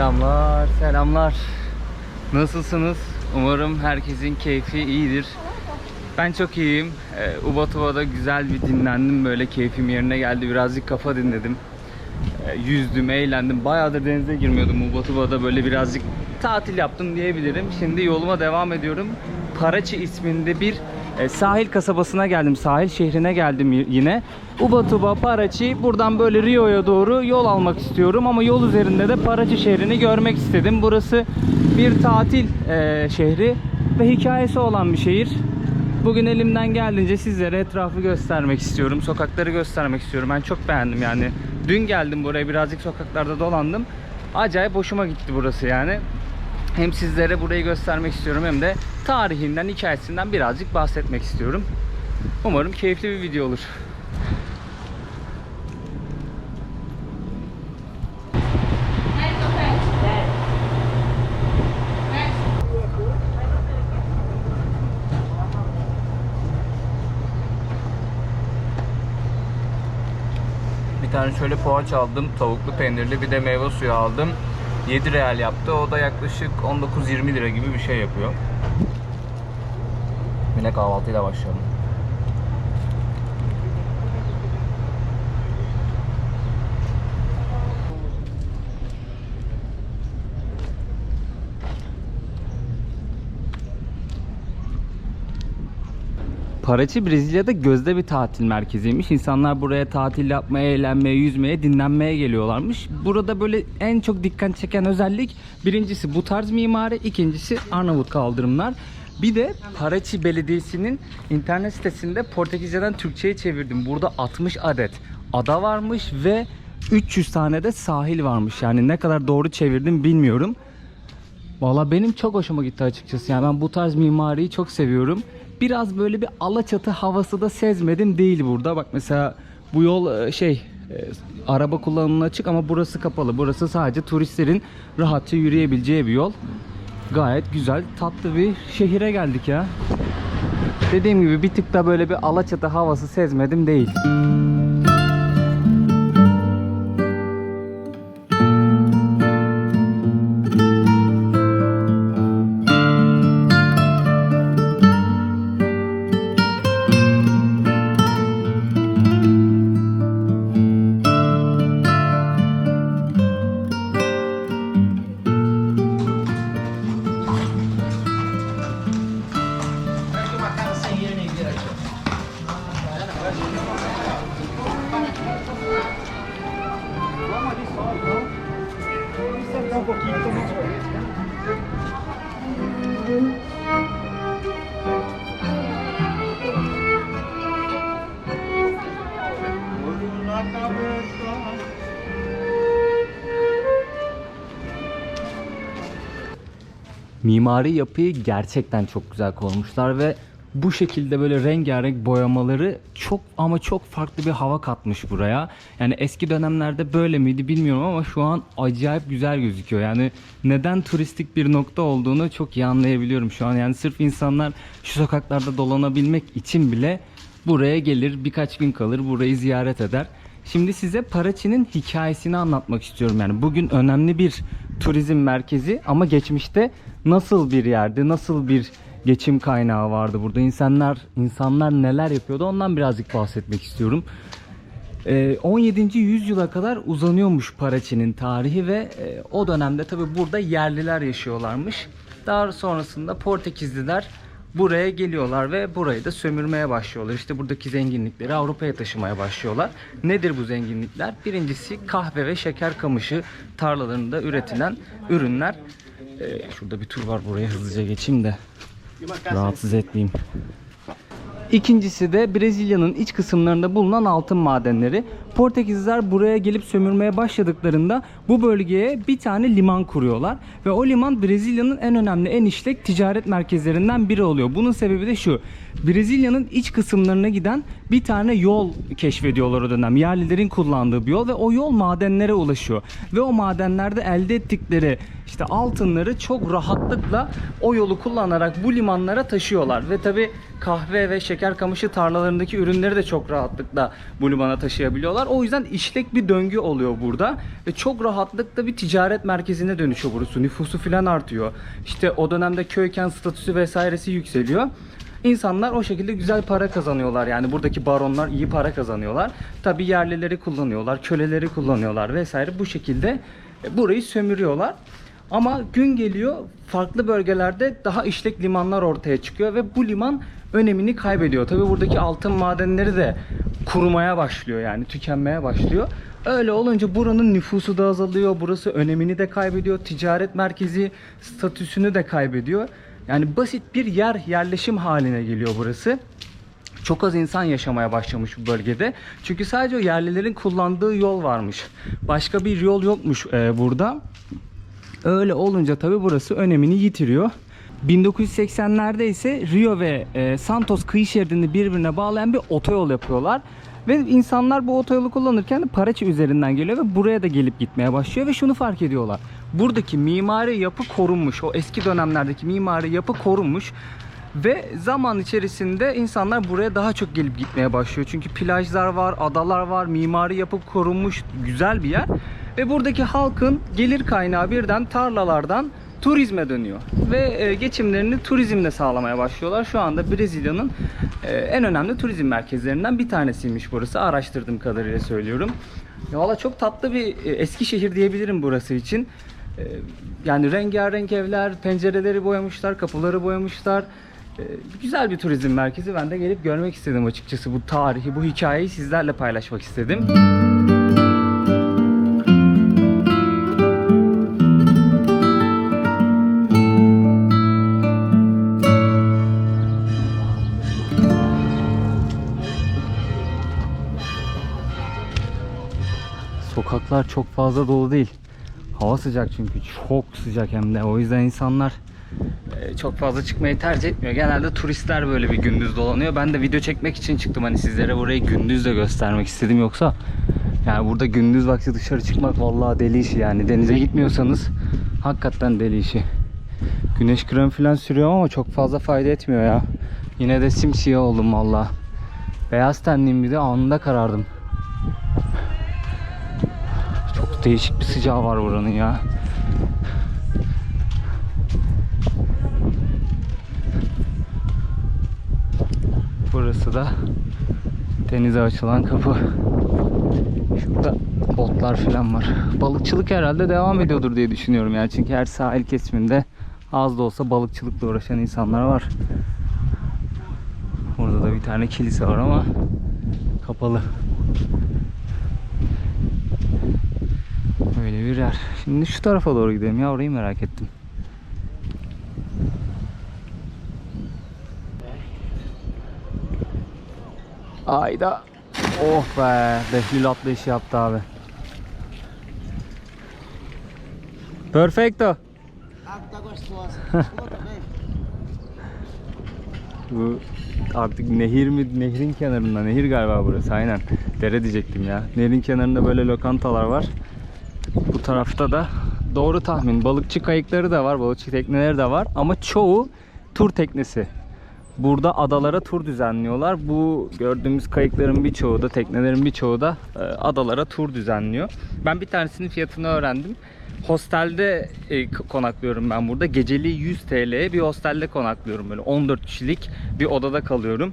Selamlar, selamlar. Nasılsınız? Umarım herkesin keyfi iyidir. Ben çok iyiyim. Ee, güzel bir dinlendim. Böyle keyfim yerine geldi. Birazcık kafa dinledim. Ee, yüzdüm, eğlendim. Bayağıdır denize girmiyordum. Ubatu'da böyle birazcık tatil yaptım diyebilirim. Şimdi yoluma devam ediyorum. Paraçi isminde bir e, sahil kasabasına geldim. Sahil şehrine geldim yine. Ubatuba, Paraçi. Buradan böyle Rio'ya doğru yol almak istiyorum. Ama yol üzerinde de Paraçi şehrini görmek istedim. Burası bir tatil e, şehri ve hikayesi olan bir şehir. Bugün elimden geldiğince sizlere etrafı göstermek istiyorum. Sokakları göstermek istiyorum. Ben çok beğendim yani. Dün geldim buraya birazcık sokaklarda dolandım. Acayip hoşuma gitti burası yani. Hem sizlere burayı göstermek istiyorum hem de tarihinden, hikayesinden birazcık bahsetmek istiyorum. Umarım keyifli bir video olur. Bir tane şöyle poğaça aldım. Tavuklu peynirli bir de meyve suyu aldım. 7 real yaptı. O da yaklaşık 19-20 lira gibi bir şey yapıyor. Yine kahvaltıyla başlayalım. Paraçi Brezilya'da gözde bir tatil merkeziymiş. İnsanlar buraya tatil yapmaya, eğlenmeye, yüzmeye, dinlenmeye geliyorlarmış. Burada böyle en çok dikkat çeken özellik birincisi bu tarz mimari, ikincisi Arnavut kaldırımlar. Bir de Paraçi Belediyesi'nin internet sitesinde Portekizce'den Türkçe'ye çevirdim. Burada 60 adet ada varmış ve 300 tane de sahil varmış. Yani ne kadar doğru çevirdim bilmiyorum. Valla benim çok hoşuma gitti açıkçası. Yani ben bu tarz mimariyi çok seviyorum. Biraz böyle bir Alaçatı havası da sezmedim değil burada. Bak mesela bu yol e, şey e, araba kullanımına açık ama burası kapalı. Burası sadece turistlerin rahatça yürüyebileceği bir yol. Gayet güzel, tatlı bir şehire geldik ya. Dediğim gibi bir tık da böyle bir Alaçatı havası sezmedim değil. Mimari yapıyı gerçekten çok güzel koymuşlar ve bu şekilde böyle rengarenk boyamaları çok ama çok farklı bir hava katmış buraya. Yani eski dönemlerde böyle miydi bilmiyorum ama şu an acayip güzel gözüküyor. Yani neden turistik bir nokta olduğunu çok iyi anlayabiliyorum şu an. Yani sırf insanlar şu sokaklarda dolanabilmek için bile buraya gelir, birkaç gün kalır, burayı ziyaret eder. Şimdi size Paraçi'nin hikayesini anlatmak istiyorum. Yani bugün önemli bir turizm merkezi ama geçmişte nasıl bir yerdi, nasıl bir geçim kaynağı vardı burada. İnsanlar insanlar neler yapıyordu ondan birazcık bahsetmek istiyorum. Ee, 17. yüzyıla kadar uzanıyormuş Paraçi'nin tarihi ve e, o dönemde tabi burada yerliler yaşıyorlarmış. Daha sonrasında Portekizliler buraya geliyorlar ve burayı da sömürmeye başlıyorlar. İşte buradaki zenginlikleri Avrupa'ya taşımaya başlıyorlar. Nedir bu zenginlikler? Birincisi kahve ve şeker kamışı tarlalarında üretilen ürünler. Ee, şurada bir tur var buraya hızlıca geçeyim de rahatsız etmeyeyim. İkincisi de Brezilya'nın iç kısımlarında bulunan altın madenleri. Portekizliler buraya gelip sömürmeye başladıklarında bu bölgeye bir tane liman kuruyorlar. Ve o liman Brezilya'nın en önemli, en işlek ticaret merkezlerinden biri oluyor. Bunun sebebi de şu. Brezilya'nın iç kısımlarına giden bir tane yol keşfediyorlar o dönem. Yerlilerin kullandığı bir yol ve o yol madenlere ulaşıyor. Ve o madenlerde elde ettikleri işte altınları çok rahatlıkla o yolu kullanarak bu limanlara taşıyorlar. Ve tabi kahve ve şeker kamışı tarlalarındaki ürünleri de çok rahatlıkla bu limana taşıyabiliyorlar. O yüzden işlek bir döngü oluyor burada. Ve çok rahatlıkla bir ticaret merkezine dönüşüyor burası. Nüfusu falan artıyor. İşte o dönemde köyken statüsü vesairesi yükseliyor. İnsanlar o şekilde güzel para kazanıyorlar. Yani buradaki baronlar iyi para kazanıyorlar. Tabi yerlileri kullanıyorlar, köleleri kullanıyorlar vesaire. Bu şekilde e, burayı sömürüyorlar. Ama gün geliyor farklı bölgelerde daha işlek limanlar ortaya çıkıyor ve bu liman önemini kaybediyor. Tabi buradaki altın madenleri de kurumaya başlıyor yani tükenmeye başlıyor. Öyle olunca buranın nüfusu da azalıyor. Burası önemini de kaybediyor. Ticaret merkezi statüsünü de kaybediyor. Yani basit bir yer yerleşim haline geliyor burası. Çok az insan yaşamaya başlamış bu bölgede. Çünkü sadece yerlilerin kullandığı yol varmış. Başka bir yol yokmuş e, burada. Öyle olunca tabi burası önemini yitiriyor. 1980'lerde ise Rio ve e, Santos kıyı şeridini birbirine bağlayan bir otoyol yapıyorlar. Ve insanlar bu otoyolu kullanırken de Paraçı üzerinden geliyor ve buraya da gelip gitmeye başlıyor ve şunu fark ediyorlar. Buradaki mimari yapı korunmuş. O eski dönemlerdeki mimari yapı korunmuş. Ve zaman içerisinde insanlar buraya daha çok gelip gitmeye başlıyor. Çünkü plajlar var, adalar var, mimari yapı korunmuş güzel bir yer. Ve buradaki halkın gelir kaynağı birden tarlalardan turizme dönüyor. Ve e, geçimlerini turizmle sağlamaya başlıyorlar. Şu anda Brezilya'nın e, en önemli turizm merkezlerinden bir tanesiymiş burası. Araştırdığım kadarıyla söylüyorum. Ya valla çok tatlı bir e, eski şehir diyebilirim burası için. E, yani rengarenk evler, pencereleri boyamışlar, kapıları boyamışlar. Güzel bir turizm merkezi. Ben de gelip görmek istedim açıkçası bu tarihi, bu hikayeyi sizlerle paylaşmak istedim. Sokaklar çok fazla dolu değil. Hava sıcak çünkü çok sıcak hem de. O yüzden insanlar e, çok fazla çıkmayı tercih etmiyor. Genelde turistler böyle bir gündüz dolanıyor. Ben de video çekmek için çıktım. Hani sizlere burayı gündüz de göstermek istedim. Yoksa yani burada gündüz vakti dışarı çıkmak vallahi deli işi yani. Denize gitmiyorsanız hakikaten deli işi. Güneş kremi falan sürüyorum ama çok fazla fayda etmiyor ya. Yine de simsiyah oldum vallahi. Beyaz tenliyim bir de anında karardım. Değişik bir sıcağı var buranın ya. Burası da denize açılan kapı. Şurada botlar falan var. Balıkçılık herhalde devam ediyordur diye düşünüyorum yani. Çünkü her sahil kesiminde az da olsa balıkçılıkla uğraşan insanlar var. Burada da bir tane kilise var ama kapalı. Öyle bir yer. Şimdi şu tarafa doğru gidelim ya orayı merak ettim. Ayda. Oh be. Behlül atlayış yaptı abi. Perfecto. Bu artık nehir mi? Nehrin kenarında. Nehir galiba burası. Aynen. Dere diyecektim ya. Nehrin kenarında böyle lokantalar var. Bu tarafta da doğru tahmin. Balıkçı kayıkları da var. Balıkçı tekneleri de var. Ama çoğu tur teknesi. Burada adalara tur düzenliyorlar. Bu gördüğümüz kayıkların birçoğu da, teknelerin birçoğu da e, adalara tur düzenliyor. Ben bir tanesinin fiyatını öğrendim. Hostelde e, konaklıyorum ben burada. Geceliği 100 TL'ye bir hostelde konaklıyorum böyle 14 kişilik bir odada kalıyorum.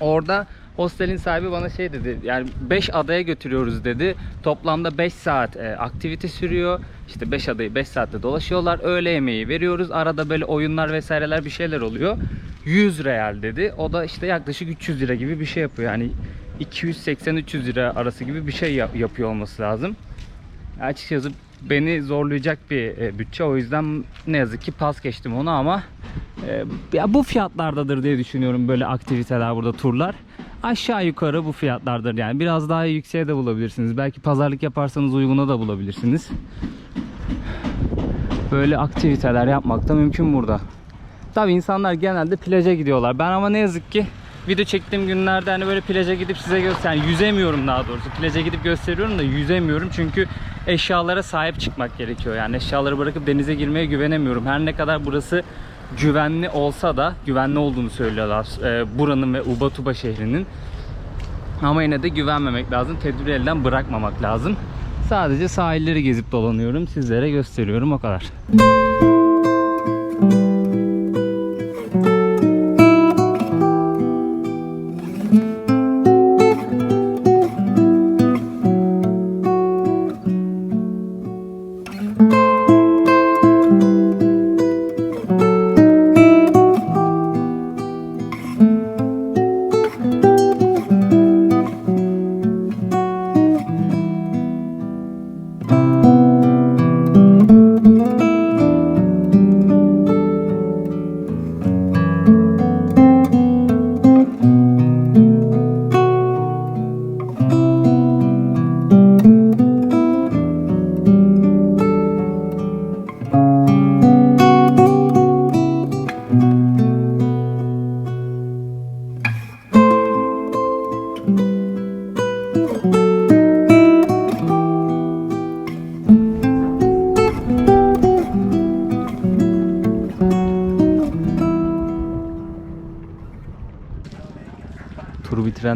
Orada Hostelin sahibi bana şey dedi. Yani 5 adaya götürüyoruz dedi. Toplamda 5 saat e, aktivite sürüyor. İşte 5 adayı 5 saatte dolaşıyorlar. Öğle yemeği veriyoruz. Arada böyle oyunlar vesaireler bir şeyler oluyor. 100 real dedi. O da işte yaklaşık 300 lira gibi bir şey yapıyor. Yani 280-300 lira arası gibi bir şey yap- yapıyor olması lazım. Açıkçası beni zorlayacak bir e, bütçe. O yüzden ne yazık ki pas geçtim onu ama e, ya bu fiyatlardadır diye düşünüyorum böyle aktiviteler burada turlar. Aşağı yukarı bu fiyatlardır yani. Biraz daha yükseğe de bulabilirsiniz. Belki pazarlık yaparsanız uyguna da bulabilirsiniz. Böyle aktiviteler yapmak da mümkün burada. Tabi insanlar genelde plaja gidiyorlar. Ben ama ne yazık ki video çektiğim günlerde hani böyle plaja gidip size göster yani yüzemiyorum daha doğrusu. Plaja gidip gösteriyorum da yüzemiyorum çünkü eşyalara sahip çıkmak gerekiyor. Yani eşyaları bırakıp denize girmeye güvenemiyorum. Her ne kadar burası güvenli olsa da güvenli olduğunu söylüyorlar e, buranın ve Ubatuba şehrinin. Ama yine de güvenmemek lazım. Tedbiri elden bırakmamak lazım. Sadece sahilleri gezip dolanıyorum. Sizlere gösteriyorum o kadar. Turu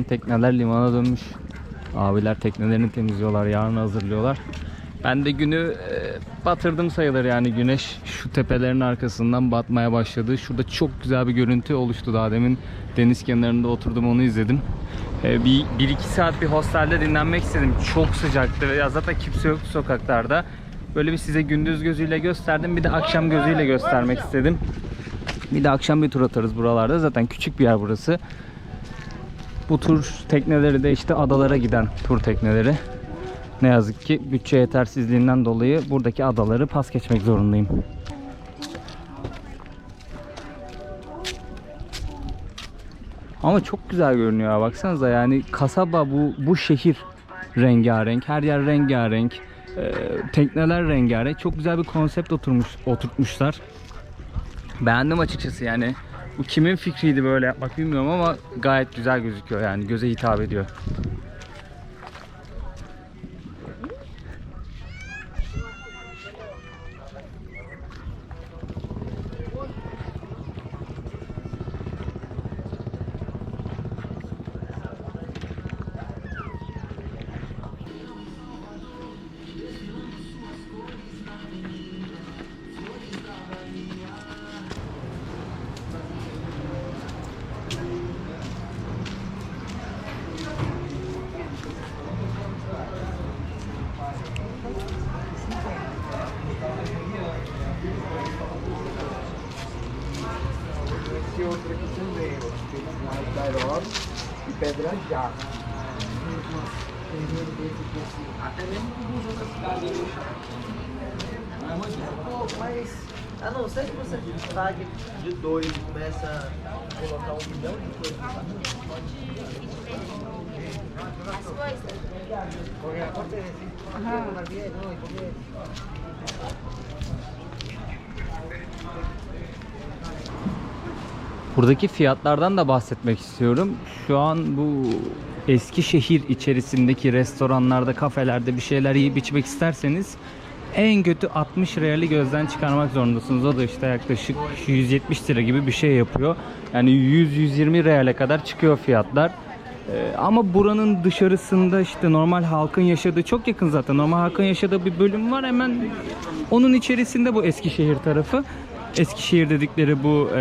tekneler limana dönmüş. Abiler teknelerini temizliyorlar, yarın hazırlıyorlar. Ben de günü e, batırdım sayılır yani güneş şu tepelerin arkasından batmaya başladı. Şurada çok güzel bir görüntü oluştu daha demin deniz kenarında oturdum onu izledim. E, bir, bir iki saat bir hostelde dinlenmek istedim. Çok sıcaktı ya zaten kimse yoktu sokaklarda. Böyle bir size gündüz gözüyle gösterdim bir de akşam gözüyle göstermek istedim. Bir de akşam bir tur atarız buralarda. Zaten küçük bir yer burası. Bu tur tekneleri de işte adalara giden tur tekneleri. Ne yazık ki bütçe yetersizliğinden dolayı buradaki adaları pas geçmek zorundayım. Ama çok güzel görünüyor ya baksanıza yani kasaba bu bu şehir rengarenk her yer rengarenk Ee, tekneler rengarenk çok güzel bir konsept oturmuş oturtmuşlar beğendim açıkçası yani bu kimin fikriydi böyle yapmak bilmiyorum ama gayet güzel gözüküyor yani göze hitap ediyor. Pague de dois começa a colocar um milhão de coisas. As coisas. Porque acontece. Não, não, porque Buradaki fiyatlardan da bahsetmek istiyorum. Şu an bu eski şehir içerisindeki restoranlarda, kafelerde bir şeyler yiyip içmek isterseniz en kötü 60 reali gözden çıkarmak zorundasınız. O da işte yaklaşık 170 lira gibi bir şey yapıyor. Yani 100-120 reale kadar çıkıyor fiyatlar. Ee, ama buranın dışarısında işte normal halkın yaşadığı çok yakın zaten. Normal halkın yaşadığı bir bölüm var. Hemen onun içerisinde bu Eskişehir tarafı. Eskişehir dedikleri bu e,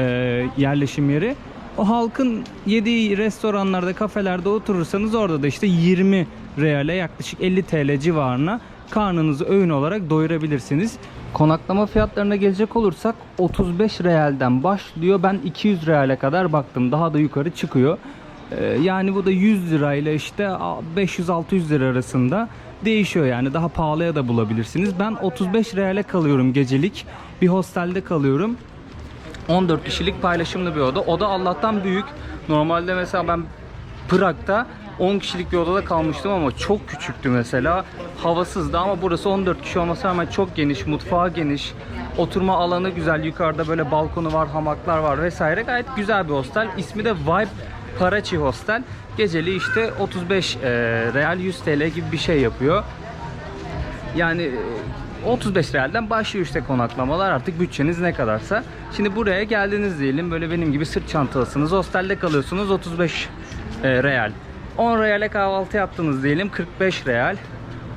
yerleşim yeri. O halkın yediği restoranlarda, kafelerde oturursanız orada da işte 20 reale yaklaşık 50 TL civarına karnınızı öğün olarak doyurabilirsiniz. Konaklama fiyatlarına gelecek olursak 35 realden başlıyor. Ben 200 reale kadar baktım. Daha da yukarı çıkıyor. Ee, Yani bu da 100 lirayla işte 500-600 lira arasında değişiyor yani daha pahalıya da bulabilirsiniz. Ben 35 reale kalıyorum gecelik. Bir hostelde kalıyorum. 14 kişilik paylaşımlı bir oda. Oda Allah'tan büyük. Normalde mesela ben Prag'da 10 kişilik bir odada kalmıştım ama çok küçüktü mesela. Havasızdı ama burası 14 kişi olmasına rağmen çok geniş, mutfağı geniş. Oturma alanı güzel. Yukarıda böyle balkonu var, hamaklar var vesaire. Gayet güzel bir hostel. İsmi de Vibe Karachi Hostel. Geceli işte 35 e, real 100 TL gibi bir şey yapıyor. Yani e, 35 realden başlıyor işte konaklamalar artık bütçeniz ne kadarsa. Şimdi buraya geldiniz diyelim böyle benim gibi sırt çantalısınız. Hostelde kalıyorsunuz 35 e, real. 10 reale kahvaltı yaptınız diyelim 45 real.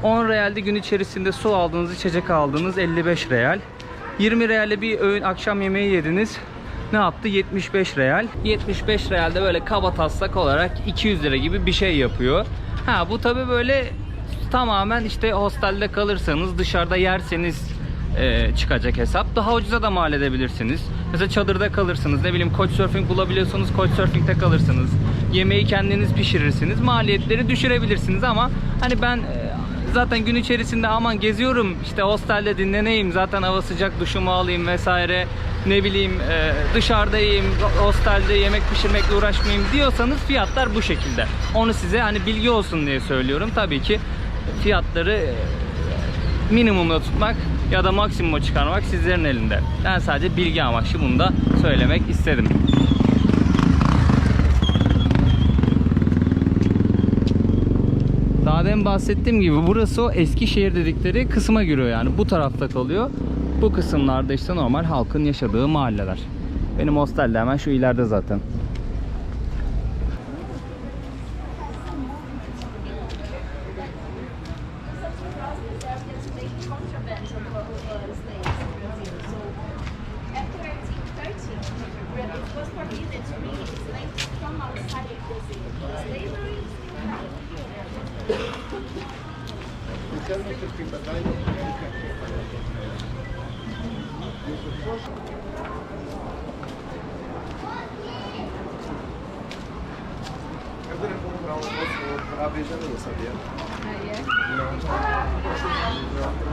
10 realde gün içerisinde su aldınız, içecek aldınız 55 real. 20 reale bir öğün akşam yemeği yediniz. Ne yaptı? 75 real. 75 realde böyle kaba taslak olarak 200 lira gibi bir şey yapıyor. Ha bu tabi böyle tamamen işte hostelde kalırsanız dışarıda yerseniz e, çıkacak hesap. Daha ucuza da mal edebilirsiniz. Mesela çadırda kalırsınız. Ne bileyim Couchsurfing bulabiliyorsanız Couchsurfing'de kalırsınız. Yemeği kendiniz pişirirsiniz. Maliyetleri düşürebilirsiniz ama hani ben e, zaten gün içerisinde aman geziyorum işte hostelde dinleneyim zaten hava sıcak duşumu alayım vesaire ne bileyim e, dışarıdayım hostelde yemek pişirmekle uğraşmayayım diyorsanız fiyatlar bu şekilde. Onu size hani bilgi olsun diye söylüyorum. Tabii ki fiyatları e, minimumda tutmak ya da maksimuma çıkarmak sizlerin elinde. Ben sadece bilgi amaçlı bunu da söylemek istedim. Daha demin bahsettiğim gibi burası o Eskişehir dedikleri kısma giriyor yani bu tarafta kalıyor. Bu kısımlarda işte normal halkın yaşadığı mahalleler. Benim hostel de hemen şu ileride zaten. Eu vou comprar um almoço? Vou a beija sabia? É? Não, não.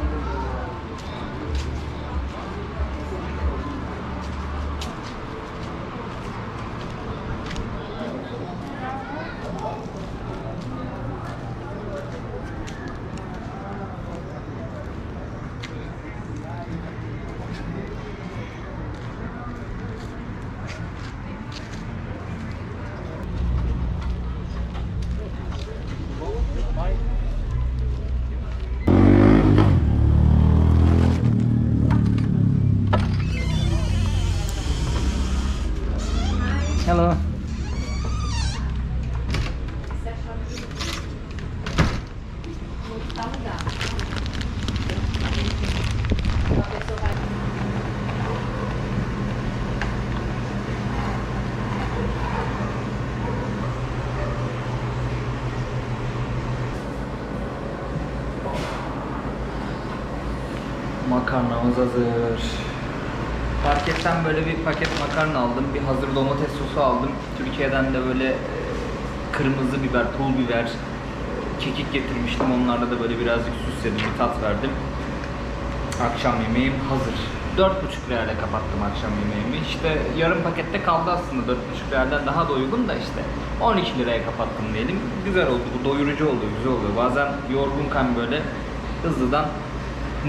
Makarnamız hazır. Marketten böyle bir paket makarna aldım. Bir hazır domates sosu aldım. Türkiye'den de böyle e, kırmızı biber, pul biber, kekik getirmiştim. Onlarla da böyle birazcık süsledim, bir tat verdim. Akşam yemeğim hazır. 4,5 lirayla kapattım akşam yemeğimi. İşte yarım pakette kaldı aslında 4,5 liradan daha da uygun da işte 12 liraya kapattım diyelim. Güzel oldu, bu doyurucu oluyor, güzel oluyor. Bazen yorgunken böyle hızlıdan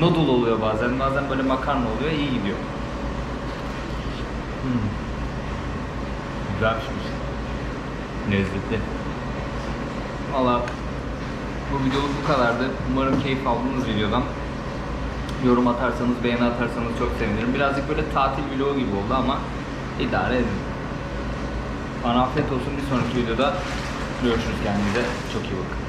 noodle oluyor bazen, bazen böyle makarna oluyor, iyi gidiyor. Hmm. Güzel pişmiş. Lezzetli. Valla bu videoluk bu kadardı. Umarım keyif aldınız videodan. Yorum atarsanız, beğeni atarsanız çok sevinirim. Birazcık böyle tatil vlogu gibi oldu ama idare edin. Bana afiyet olsun. Bir sonraki videoda görüşürüz kendinize. Çok iyi bakın.